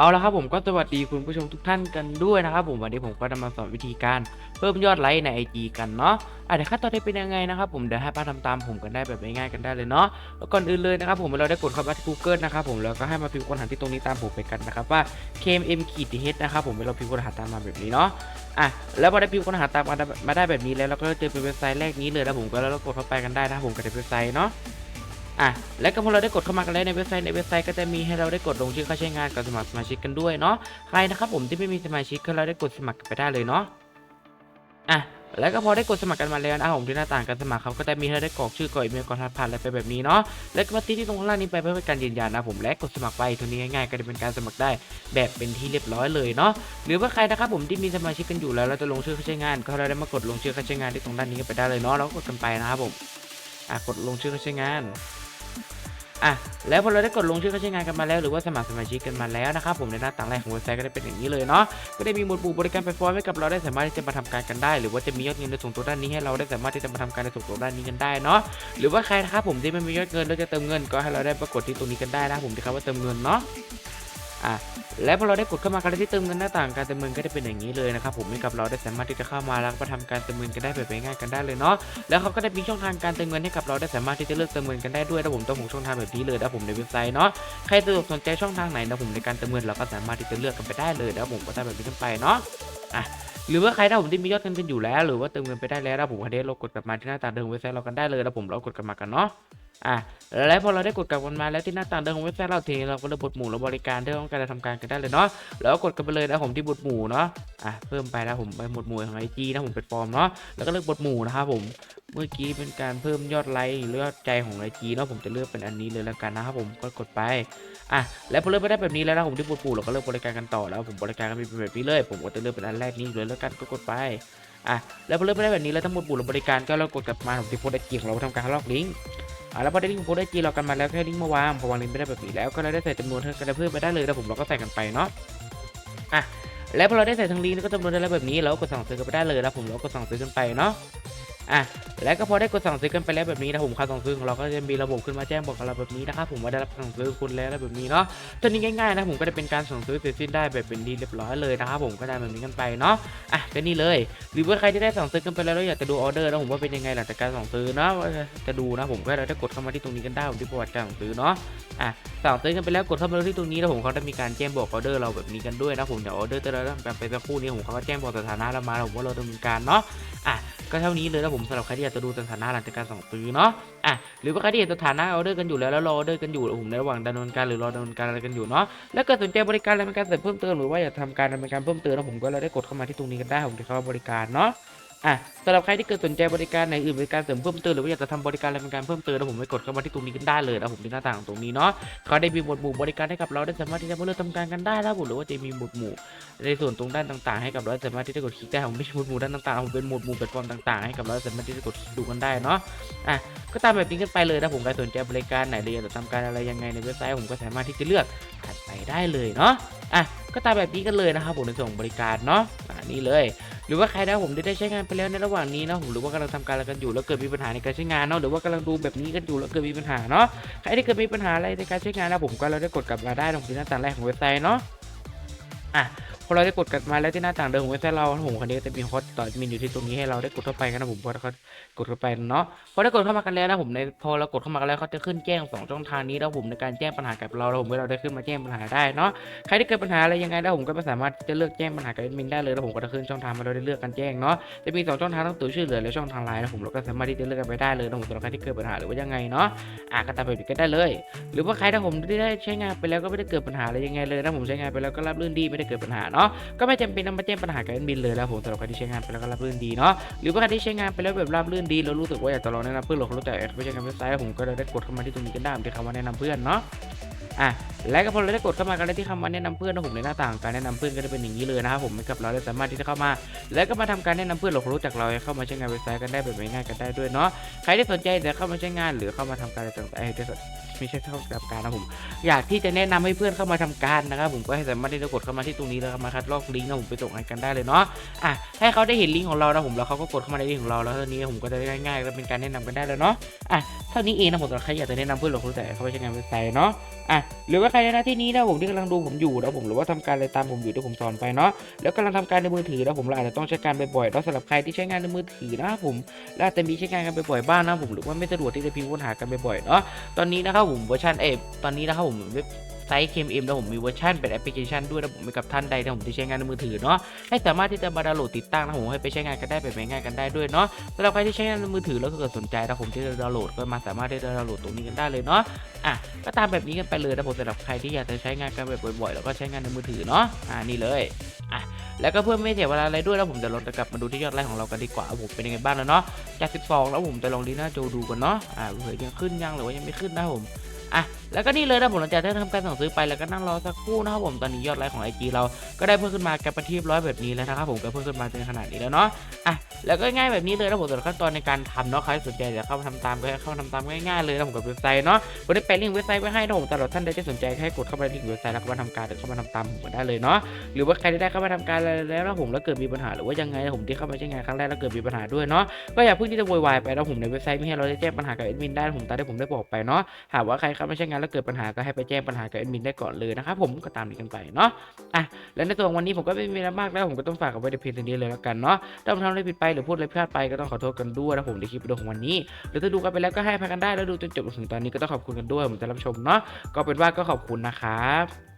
เอาละครับผมก็สวัสดีคุณผู้ชมทุกท่านกันด้วยนะครับผมวันนี้ผมก็จะมาสอนวิธีการเพิ่มยอดไลค์ใน IG กันเนาะอะเดี๋ยวขั้นตอนนี้เป็นยังไงนะครับผมเดี๋ยวให้ป้าทำตามผมกันได้แบบง่ายๆกันได้เลยเนาะแล้วก่อนอื่นเลยนะครับผมเราได้กดเข้ามาที่ Google นะครับผมแล้วก็ให้มาพิมพ์ค้นหาที่ตรงนี้ตามผมไปกันนะครับว่า KMM ขีด h นะครับผมเราพิมพ์ค้นหาตามมาแบบนี้เนาะอะแล้วพอได้พิมพ์ค้นหาตามมาได้แบบนี้แล้วเราก็เจอเป็นเว็บไซต์แรกนี้เลยนะผมก็แล้วเรากดเข้าไปกันได้นะครับผมกับเว็บไซต์เนาะ อะแล้วก็พอเราได้กดเข้ามากันแล้วในเว็บไซต์ในเว็บไซต์ก็จะมีให้เราได้กดลงชื่อเข้าใช้งานกับสมัครสมาชิกกันด้วยเนาะใครนะครับผมที่ไม่มีสมาชิกก็เราได้กดสมัครกันไปได้เลยเนาะอะแล้วก็พอได้กดสมัครกันมาแล้วนะผมที่หน้าต่างการสมัครเขาก็จะมีให้เราได้กรอกชื่อกรอกอีเมลกรอกรหัสผ่านอะไรไปแบบนี้เนาะแล้วก็มาที่ที่ตรงข้างล่างนี้ไปเพื่อเป็นการยืนยันนะผมและกดสมัครไปทีนี้ง่ายๆก็จะเป็นการสมัครได้แบบเป็นที่เรียบร้อยเลยเนาะหรือว่าใครนะครับผมที่มีสมาชิกกันอยู่แล้วเราจะลงชื่อเข้าใช้งานก็เราได้มากดลงชื่อเข้าใช้งานที่ตรงด้านนี้กันไปได้เลยเนาะแล้วก็กดกันไปนะครับผมอะกดลงชื่อเข้าใช้งาน อะแล้วพอเราได้กดลงชื่อเข้าใช้งานกันมาแล้วหรือว่าสมัครสมาชิกกันมาแล้วนะครับผมในหน้าต่างแรกของเว็บไซต์ก็ได้เป็นอย่างนี้เลยเนาะก็ได้มีหมวดหมู่บริการไปฟอร์มให้กับเราได้สามารถที่จะมาทำการกันได้ หรือว่าจะมียอดเงินในส่งตัวด้านนี้ให้เราได้สามารถที่จะมาทำการในส่งตัวด้านนี้กันได้เนาะหรือว่าใครนะครับผมที่ไม่มียอดเงินแล้วจะเติมเงินก็ให้เราได้ปรากฏที่ตรงนี้กันได้นะครับผมที่คำว่าเติมเงินเนาะ อะและพอเราได้กดเข้ามาการที่เติมเงินหน้าต่างการเติมเงินก็จะเป็นอย่างนี้เลยนะครับผมกับเราได้สามารถที่จะเข้ามาแล้วก็ทำการเติมเงินกันได้แบบง่ายๆกันได้เลยเนาะแล้วเขาก็ได้มีช่องทางการเติมเงินให้กับเราได้สามารถที่จะเลือกเติมเงินกันได้ด้วยนะผมต้องผมช่องทางแบบนี้เลยนะผมในเว็บไซต์เนาะใครสะดวกสนใจช่องทางไหนนะผมในการเติมเงินเราก็สามารถที่จะเลือกกันไปได้เลยนะผมก็ได้แบบนี้กันไปเนาะอะหรือว่าใครถ้าผมที่มียอดเงินกันอยู่แล้ว หรือว่าเติมเงินไปได้แล้วนะผมก็ได้เรากดกลับมาที่หน้าตาเดิมเว็บไซต์เรากันได้เลยนะผมเรากดกลับมากันเนาะ อะแล้วพอเราได้กดกลับกันมาแล้วที่หน้าต่างเดิมของเว็บไซต์เราทีเราก็เลือกบทหมู่และบริการที่ต้องการจะทำการกันได้เลยเนาะแล้วก็กดกันไปเลยนะผมที่บทหมู่เนาะอะเพิ่มไปนะผมไปหมวดหมู่ของไอจีนะผมเป็นฟอร์มเนาะแล้วก็เลือกบทหมู่นะครับผมเมื่อกี้เป็นการเพิ่มยอดไลค์หรือยอดใจของไอจีเนาะผมจะเลือกเป็นอันนี้เลยแล้วกันนะครับผมก็กดไปอะแล้วพอเลือกไปได้แบบนี้แล้วนะผมที่ปวดปูเราก็เลือกบริการกันต่อแล้วผมบริการกันเป็นแบบนี้เลย ผมก็จะเลือกเป็นอันแรกนี้เลยแล้วกันก็กดไปอะแล้วพอเลือกไปได้แบบนี้แล้วทั้งหมดปูเรบริการก็เรากดกลับมาผมที่โพสต์ไอจีของเราทำการลอกลิงก์ อะแล้วพอได้ลิงก์โพสไอจีเรากันมาแล้วแค่ลิงก์มาวางพอวางลิงก์ไปได้แบบนี้แล้วก็เราได้ใส่จำนวนเท่ากันเพิ่มไปได้เลยแล้วผมเราก็ใส่กันไปเนาะอะแล้วพอเราได้ใส่ทั้งลิงก์แล้วก็จำนวนได้แล้วแบบนี้เราก็กดสั่งซื้อกันไปได้เลยแล้วผมเราก็กดสั่งซื้อกันไปเนาะ อะแล้วก็พอได้กดสั่งซื้อกันไปแล้วแบบนี้นะผมค่าสั่งซื้อของเราก็จะมีระบบขึ้นมาแจ้งบอกกับเราแบบนี้นะครับผมว่าได้รับสั่งซื้อคุณแล้วแบบนี้เนาะตัวนี้ง่ายๆนะผมก็จะเป็นการสั่งซื้อเสร็จสิ้นได้แบบเป็นที่เรียบร้อยเลยนะครับผมก็ได้แบบนี้กันไปเนาะอะก็นี่เลย หรือว่าใครที่ได้สั่งซื้อกันไปแล้วแล้วอยากจะดูออเดอร์นะผมว่าเป็นยังไงหลังจากการสั่งซื้อเนาะจะดูนะผมก็ได้กดเข้ามาที่ตรงนี้กันได้ผมที่ประวัติการสั่งซื้อเนาะอะสั่งซื้อกันไปแล้วกดเข้ามาที่ตรงนี้แล้วผมเขาจะมีการแจ้งบอกออเดอร์เราแบบนี้กันด้วยนะผมเดี๋ยวออเดอร์แต่ละแบบไปสักครู่นี้ผมเขาก็แจ้งบอกสถานะเรามาแล้วผมว่าเราดำเนินการเนาะอะ ก็เท่านี้เลยนะผมสำหรับใครที่อยากจะดูสถานะหลังจากการสั่งซื้อเนาะอะหรือว่าใครที่เห็นสถานะออเดอร์กันอยู่แล้วแล้วรอออเดอร์กันอยู่ผมในระหว่างดำเนินการหรือรอดำเนินการอะไรกันอยู่เนาะแล้วก็สนใจบริการอะไรเป็นการเสริมเพิ่มเติมหรือว่าอยากทำการดำเนินการเพิ่มเติมนะผมก็เราได้กดเข้ามาที่ตรงนี้กันได้ผมจะเข้ามาบริการเนาะ อะสำหรับใครที่เกิดสนใจบริการไหนอื่นบริการเสริมเพิ่มเติมหรือว่าอยากจะทำบริการอะไรเป็นการเพิ่มเติมนะผมไปกดเข้ามาที่ตรงนี้กันได้เลยนะผมที่หน้าต่างตรงนี้เนาะเขาได้มีหมวดหมู่บริการให้กับเราได้สามารถที่จะเลือกทำการกันได้แล้วผมหรือว่าจะมีหมวดหมู่ ในส่วนตรงด้านต่างๆ ให้กับเราสามารถที่จะกดคลิกได้ผมไม่ใช่หมวดหมู่ด้านต่างๆผมเป็นหมวดหมู่แพลตฟอร์มต่างๆให้กับเราสามารถที่จะกดคลิกดูกันได้เนาะอะก็ตามแบบนี้กันไปเลยนะผมใครสนใจบริการไหนหรืออยากจะทำการอะไรยังไงในเว็บไซต์ผมก็สามารถที่จะเลือกถัดไปได้เลยเนาะอะก็ตามแบบนี้กันเลยนะครับผมในส่วนของบริการเนาะ นี้เลย หรือว่าใครนะผมได้ได้ใช้งานไปแล้วในระหว่างนี้เนาะผมหรือว่ากำลังทำการอะไรกันอยู่แล้วเกิดมีปัญหาในการใช้งานเนาะหรือว่ากำลังดูแบบนี้กันอยู่แล้วเกิดมีปัญหาเนาะใครที่เกิดมีปัญหาอะไรในการใช้งานนะผมก็เราได้กดกลับมาได้ตรงที่หน้าต่างแรกของเว็บไซต์เนาะอะ อเราได้กดกลับมาแล้วที่หน้าต่างเดิมของเว็บไซต์เราผมคันนี้จะมีฮอตต่อมินอยู่ที่ตรงนี้ให้เราได้กดเข้าไปกันนะผมพอเรากดเข้าไปเนาะพอได้กดเข้ามากันแล้วนะผมในพอเรากดเข้ามากันแล้วเขาจะขึ้นแจ้งสองช่องทางนี้แล้วผมในการแจ้งปัญหากับเราแล้วผมให้เราได้ขึ้นมาแจ้งปัญหาได้เนาะใครที่เกิดปัญหาอะไรยังไงแล้วผมก็สามารถจะเลือกแจ้งปัญหากับมินได้เลยแล้วผมก็จะขึ้นช่องทางมาเราได้เลือกการแจ้งเนาะจะมีสองช่องทางทั้งตัวช่วยเหลือและช่องทางไลน์นะผมเราก็สามารถที่จะเลือกกันไปได้เลยนะผมสำหรับใครที่เกิดปัญหาหรือว่ายังไงเนาะอะก็ตามแบบนี้ก็ได้เลย หรือว่าใครถ้าผมได้ใช้งานไปแล้วก็ไม่ได้เกิดปัญหาอะไรยังไงเลยนะผมใช้งานไปแล้วก็รับรื่นดีไม่ได้เกิดปัญหาเนาะก็ไม่จำเป็นต้องมาแจ้งปัญหากับแอดมินเลยแล้วผมสำหรับใครที่ใช้งานไปแล้วก็รับรื่นดีเนาะหรือว่าใครที่ใช้งานไปแล้วแบบรับรื่นดีแล้วรู้สึกว่าอยากจะลองแนะนำเพื่อนหรือเขารู้จักแอดไปใช้งานเว็บไซต์ผมก็ได้กดเข้ามาที่ตรงนี้กันได้ที่คำว่าแนะนำเพื่อนเนาะอะและก็พอเราได้กดเข้ามากันแล้วที่คำว่าแนะนำเพื่อนนะผมในหน้าต่างการแนะนำเพื่อนก็จะเป็นอย่างนี้เลยนะครับผมกับเราได้สามารถที่จะเข้ามา แล้วก็มาทำการแนะนำเพื่อนหรือรู้จักเราเข้ามาใช้งานเว็บไซต์กันได้แบบง่ายๆกันได้ด้วยเนาะใครที่สนใจจะเข้ามาใช้งานหรือเข้ามาทำการต่างๆไม่ใช่เข้าทำการนะผมอยากที่จะแนะนำให้เพื่อนเข้ามาทำการนะครับผมก็ให้สามารถที่จะกดเข้ามาที่ตรงนี้แล้วมาคัดลอกลิงก์นะผมไปส่งให้กันได้เลยเนาะอะให้เขาได้เห็นลิงก์ของเรานะผมแล้วเขาก็กดเข้ามาในลิงก์ของเราแล้วเท่านี้ผมก็จะได้ง่ายๆแล้วเป็นการแนะนำกันได้แล้วเนาะอะเท่านี้เองนะผมสำหรับใครอยากจะแนะนำเพื่อนหรือรู้จักเข้าไปใช้งานเว็บไซต์เนาะอะหรือว่าใครในหน้าที่นี้นะผมที่กำลังดูผมอยู่นะผมหรือว่าทำการอะไรตามผมอยู่ที่ผมสอนไปเนาะแล้วกำลังทำการในมือถือแล้วผมเราอาจจะต้องใช้การบ่อยๆแล้วสำหรับใครที่ใช้งานในมือถือนะผมเราอาจจะมีใช้งานกันบ่อยๆบ้างนะผมหรือว่าไม่สะดวกที่จะพิมพ์ค้นหากันบ่อยๆเนาะตอนนี้นะครับผมเวอร์ชันเอฟตอนนี้นะครับผมเว็บ ไซต์ KMM แล้วผมมีเวอร์ชันเป็นแอปพลิเคชันด้วยนะผมให้กับท่านใดที่ผมที่ใช้งานในมือถือเนาะให้สามารถที่จะมาดาวน์โหลดติดตั้งนะผมให้ไปใช้งานกันได้แบบง่ายๆกันได้ด้วยเนาะสำหรับใครที่ใช้งานในมือถือแล้วก็เกิดสนใจนะผมที่จะดาวน์โหลดก็มาสามารถที่จะดาวน์โหลดตรงนี้กันได้เลยเนาะอะก็ตามแบบนี้กันไปเลยนะผมสำหรับใครที่อยากจะใช้งานกันแบบบ่อยๆ แล้วก็ใช้งานในมือถือเนาะอ่านี่เลยอะแล้วก็เพื่อไม่เสียเวลาอะไรด้วยแล้วผมจะลองจะกลับมาดูที่ยอดไลค์ของเรากันดีกว่าผมเป็นยังไงบ้างแล้วเนาะจาก 12 แล้วผมจะลองดีหน้าจดูกันเนาะอ่าเผื่อยังขึ้นยังหรือว่ายังไม่ขึ้นนะผมอะ แล้วก็นี่เลยนะผมหลังจากที่ทำการสั่งซื้อไปแล้วก็นั่งรอสักครู่นะครับผมตอนนี้ยอดไลค์ของ IG เราก็ได้เพิ่มขึ้นมากับประทีร้อยแบบนี้แล้วนะครับผมก็เพิ่มขึ้นมาเป็นขนาดนี้แล้วเนาะอะแล้วก็ง่ายแบบนี้เลยนะผมสำหรับขั้นตอนในการทำเนาะใครสนใจจะเข้ามาทำตามก็เข้ามาทำตามง่ายๆเลยนะผมกับเว็บไซต์เนาะผมได้แปะลิงก์เว็บไซต์ไว้ให้นะผมสำหรับท่านใดที่สนใจให้กดเข้าไปที่เว็บไซต์แล้วก็มาทำการหรือเข้ามาทำตามผมก็ได้เลยเนาะหรือว่าใครที่ได้เข้ามาทำการแล้วนะผมแล้วเกิดมีปัญหาหรือว่ายังไงผมที่เข้ามาใช้งานครั้งแรกแล้วเกิดมีปัญหาด้วยเนาะก็อย่าเพิ่งที่จะโวยวายไปนะผมในเว็บไซต์มีให้เราได้แจ้งปัญหากับแอดมินได้ผมตามที่ผมได้บอกไปเนาะหากว่าใครเข้ามาใช้งานแล้วเกิดปัญหาก็ให้ไปแจ้งปัญหากับแอดมินได้ก่อนเลยนะครับผมก็ตามนี้กันไปเนาะอะและในตัวของวันนี้ผมก็ไม่มีอะไรมากแล้วผมก็ต้องฝากเอาไว้ในเพียงนี้เลยแล้วกันเนาะถ้าผมทำอะไรผิดไปหรือพูดอะไรพลาดไปก็ต้องขอโทษกันด้วยนะผมในคลิปวิดีโอของวันนี้ หรือถ้าดูกันไปแล้วก็ให้อภัยกันได้แล้วดูจนจบถึงตอนนี้ก็ต้องขอบคุณกันด้วยผมจะรับชมเนาะก็เป็นว่าก็ขอบคุณนะครับ